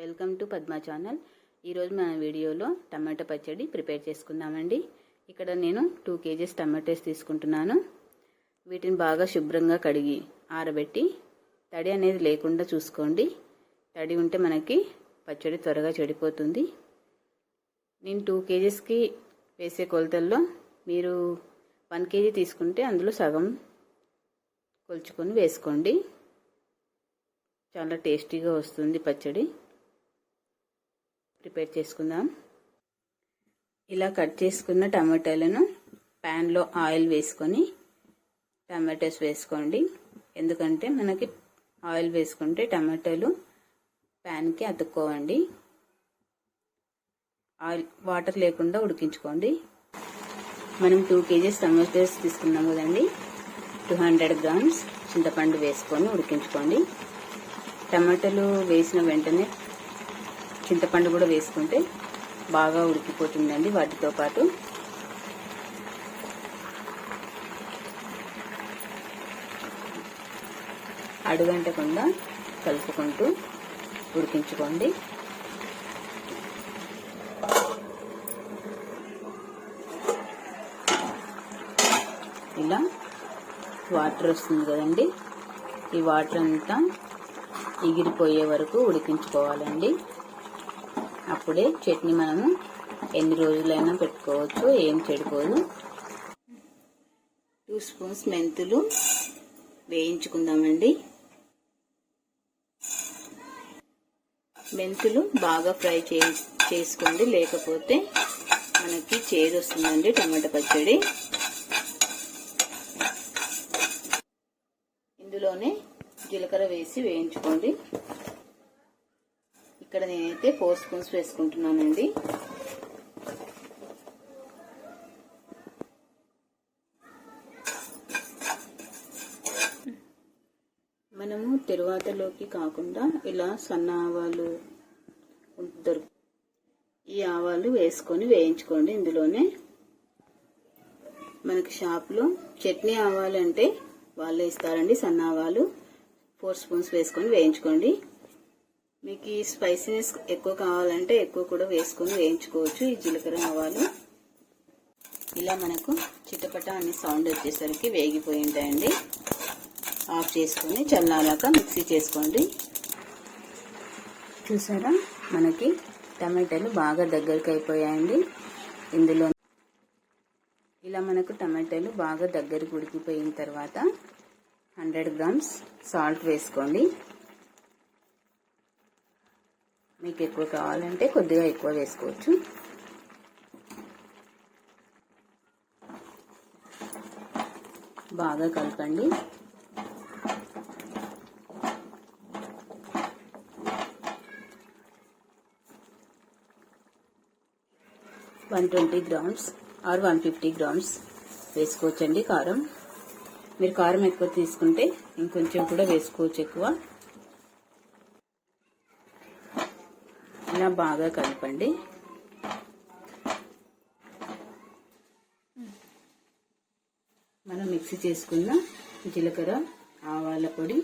Welcome to Padma channel. ఈరోజు మన వీడియోలో టమాటా పచ్చడి ప్రిపేర్ చేసుకుందామండి. ఇక్కడ నేను టూ కేజీస్ టమాటోస్ తీసుకుంటున్నాను. వీటిని బాగా శుభ్రంగా కడిగి ఆరబెట్టి తడి అనేది లేకుండా చూసుకోండి. తడి ఉంటే మనకి పచ్చడి త్వరగా చెడిపోతుంది. నేను టూ కేజీస్కి వేసే కొలతల్లో మీరు వన్ కేజీ తీసుకుంటే అందులో సగం కొలుచుకొని వేసుకోండి. చాలా టేస్టీగా వస్తుంది పచ్చడి. ప్రిపేర్ చేసుకుందాం. ఇలా కట్ చేసుకున్న టమాటాలను ప్యాన్లో ఆయిల్ వేసుకొని టమాటోస్ వేసుకోండి. ఎందుకంటే మనకి ఆయిల్ వేసుకుంటే టమాటాలు ప్యాన్కి అతుక్కోవండి. ఆయిల్ వాటర్ లేకుండా ఉడికించుకోండి. మనం టూ కేజీస్ టమాటోస్ తీసుకున్నాం కదండి. టూ హండ్రెడ్ గ్రామ్స్ చింతపండు వేసుకొని ఉడికించుకోండి. టమాటాలు వేసిన వెంటనే చింతపండు కూడా వేసుకుంటే బాగా ఉడికిపోతుందండి వాటితో పాటు. అడుగంటకుండా కలుపుకుంటూ ఉడికించుకోండి. ఇలా వాటర్ వస్తుంది కదండి. ఈ వాటర్ అంతా ఎగిరిపోయే వరకు ఉడికించుకోవాలండి. అప్పుడే చట్నీ మనము ఎన్ని రోజులైనా పెట్టుకోవచ్చు ఏం చెడిపోదు. టూ స్పూన్స్ మెంతులు వేయించుకుందామండి. మెంతులు బాగా ఫ్రై చే చేసుకోండి లేకపోతే మనకి చేదు వస్తుందండి టమాటా పచ్చడి. ఇందులోనే జీలకర్ర వేసి వేయించుకోండి. ఇక్కడ నేనైతే ఫోర్ స్పూన్స్ వేసుకుంటున్నానండి. మనము తిరువాతలోకి కాకుండా ఇలా సన్న ఆవాలు దొరుకు ఈ ఆవాలు వేసుకొని వేయించుకోండి ఇందులోనే. మనకి షాప్లో చట్నీ ఆవాలంటే వాళ్ళే ఇస్తారండి సన్న ఆవాలు. ఫోర్ స్పూన్స్ వేసుకొని వేయించుకోండి. మీకు ఈ స్పైసీనెస్ ఎక్కువ కావాలంటే ఎక్కువ కూడా వేసుకొని వేయించుకోవచ్చు. ఈ జీలకర్ర ఆవాలు ఇలా మనకు చిటపట అన్ని సౌండ్ వచ్చేసరికి వేగిపోయి ఉంటాయండి. ఆఫ్ చేసుకొని చల్లారాక మిక్సీ చేసుకోండి. చూసారా? మనకి టమాటాలు బాగా దగ్గరికి అయిపోయాయండి. ఇందులో ఇలా మనకు టమాటాలు బాగా దగ్గరికి ఉడికిపోయిన తర్వాత హండ్రెడ్ గ్రామ్స్ సాల్ట్ వేసుకోండి. మీకు ఎక్కువ కావాలంటే కొద్దిగా ఎక్కువ వేసుకోవచ్చు. బాగా కలపండి. One twenty grams or one fifty grams వేసుకోవచ్చండి కారం. మీరు కారం ఎక్కువ తీసుకుంటే ఇంకొంచెం కూడా వేసుకోవచ్చు ఎక్కువ. బాగా కలపండి. మనం మిక్సీ చేసుకున్న జీలకర్ర ఆవాల పొడి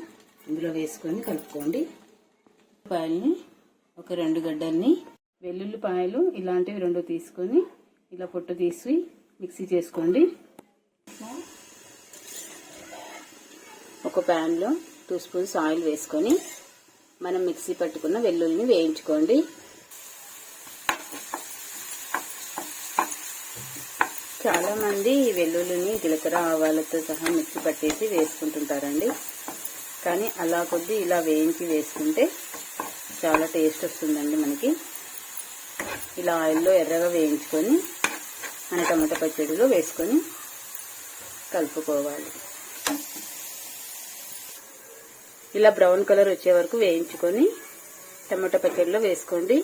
ఇందులో వేసుకొని కలుపుకోండి. పాయల్ని ఒక రెండు గడ్డల్ని వెల్లుల్లిపాయలు ఇలాంటివి రెండు తీసుకొని ఇలా పొట్టు తీసి మిక్సీ చేసుకోండి. ఒక ప్యాన్లో టూ స్పూన్స్ ఆయిల్ వేసుకొని మనం మిక్సీ పట్టుకున్న వెల్లుల్లిని వేయించుకోండి. చాలా మంది ఈ వెల్లుల్లిని జీలకర్ర ఆవాలతో సహా మిక్సీ పట్టేసి వేసుకుంటుంటారండి. కానీ అలా కొద్ది ఇలా వేయించి వేసుకుంటే చాలా టేస్ట్ వస్తుందండి మనకి. ఇలా ఆయిల్లో ఎర్రగా వేయించుకొని మన టమాటా పచ్చడిలో వేసుకొని కలుపుకోవాలి. ఇలా బ్రౌన్ కలర్ వచ్చే వరకు వేయించుకొని టమాటా పచ్చడిలో వేసుకోండి.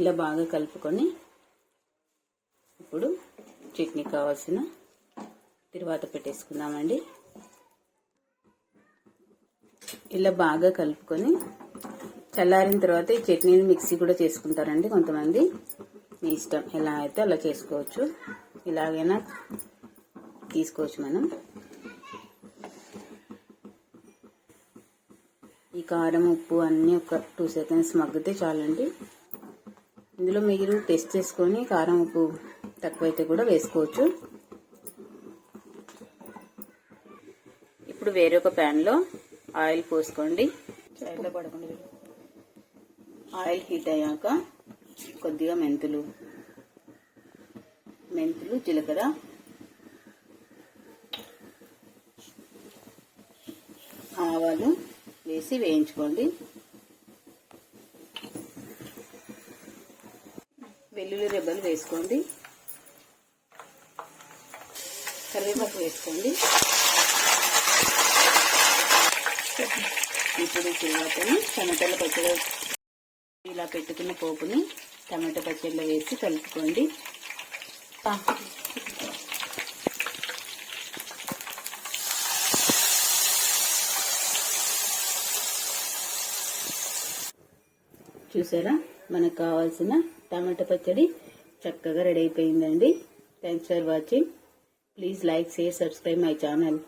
ఇలా బాగా కలుపుకొని ఇప్పుడు చట్నీ కావాల్సిన తిరువాత పెట్టేసుకుందామండి. ఇలా బాగా కలుపుకొని చల్లారిన తర్వాత ఈ చట్నీని మిక్సీ కూడా చేసుకుంటారండి కొంతమంది. మీ ఇష్టం ఎలా అయితే అలా చేసుకోవచ్చు. ఇలాగైనా తీసుకోవచ్చు మనం. ఈ కారం ఉప్పు అన్నీ ఒక టూ సెకండ్స్ మగ్గితే చాలండి. ఇందులో మీరు టెస్ట్ చేసుకొని కారం ఉప్పు తక్కువైతే కూడా వేసుకోవచ్చు. ఇప్పుడు వేరొక ప్యాన్లో ఆయిల్ పోసుకోండి. సైడ్లో పడకుండా ఆయిల్ హీట్ అయ్యాక కొద్దిగా మెంతులు. మెంతులు జీలకర్ర. ఆవాలు వేసి వేయించుకోండి. వెల్లుల్లి రెబ్బలు వేసుకోండి. కరివేపాకు వేసుకోండి. ఇప్పుడు కరివేపాకుని టమాటాల పచ్చడి ఇలా పెట్టుకున్న పోపుని టమాటా పచ్చడిలో వేసి కలుపుకోండి. చూసారా? మనకు కావాల్సిన టమాటా పచ్చడి చక్కగా రెడీ అయిపోయిందండి. Thanks for watching please like share subscribe my channel